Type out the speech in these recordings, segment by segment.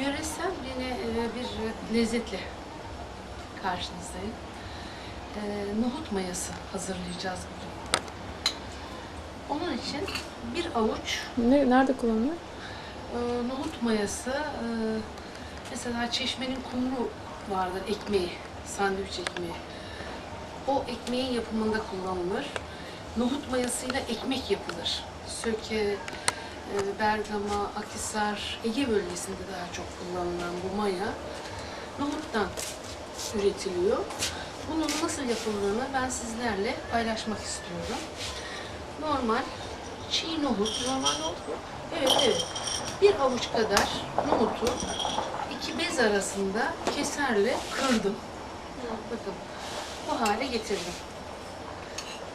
Yöresel yine e, bir lezzetle karşınızdayım. E, nohut mayası hazırlayacağız bugün. Onun için bir avuç Ne, nerede kullanılıyor? e, nohut mayası, e, mesela çeşmenin kumru vardır ekmeği, sandviç ekmeği. O ekmeğin yapımında kullanılır. Nohut mayasıyla ekmek yapılır. Söke, Bergama, Akhisar, Ege bölgesinde daha çok kullanılan bu maya nohuttan üretiliyor. Bunun nasıl yapıldığını ben sizlerle paylaşmak istiyorum. Normal çiğ nohut, normal nohut mu? Evet, evet. Bir avuç kadar nohutu iki bez arasında keserle kırdım. Bakın bu hale getirdim.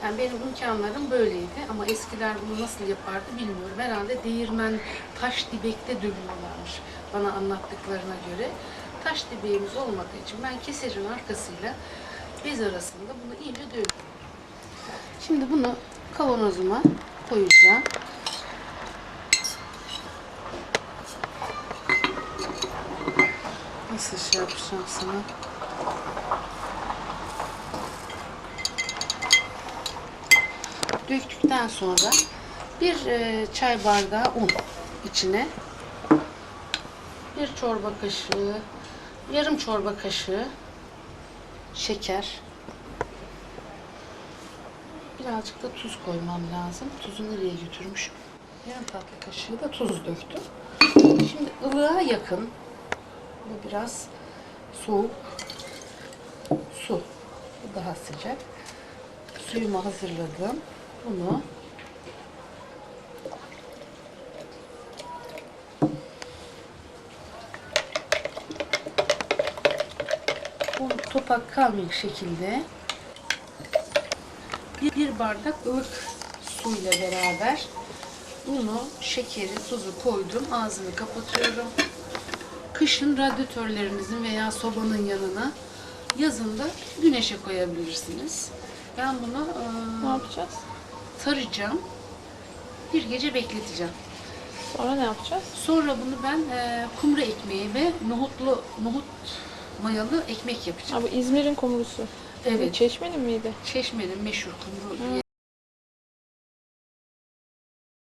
Yani benim imkanlarım böyleydi ama eskiler bunu nasıl yapardı bilmiyorum. Herhalde değirmen taş dibekte dövüyorlarmış bana anlattıklarına göre. Taş dibeğimiz olmadığı için ben keserin arkasıyla bez arasında bunu iyice dövdüm. Şimdi bunu kavanozuma koyacağım. Nasıl şey yapacağım sana? Döktükten sonra bir e, çay bardağı un içine bir çorba kaşığı, yarım çorba kaşığı şeker, birazcık da tuz koymam lazım. Tuzu nereye götürmüşüm? Yarım tatlı kaşığı da tuz döktüm. Şimdi ılığa yakın, bu biraz soğuk su. Bu daha sıcak. Suyumu hazırladım. Bunu bu topak kalmayacak şekilde bir, bardak ılık suyla beraber bunu şekeri, tuzu koydum. Ağzını kapatıyorum. Kışın radyatörlerinizin veya sobanın yanına yazın da güneşe koyabilirsiniz. Ben bunu Ne eee, yapacağız? Saracağım. Bir gece bekleteceğim. Sonra ne yapacağız? Sonra bunu ben eee kumru ekmeği ve nohutlu nohut mayalı ekmek yapacağım. Ha, bu İzmir'in kumrusu. Evet. Çeşme'nin miydi? Çeşme'nin meşhur kumru diye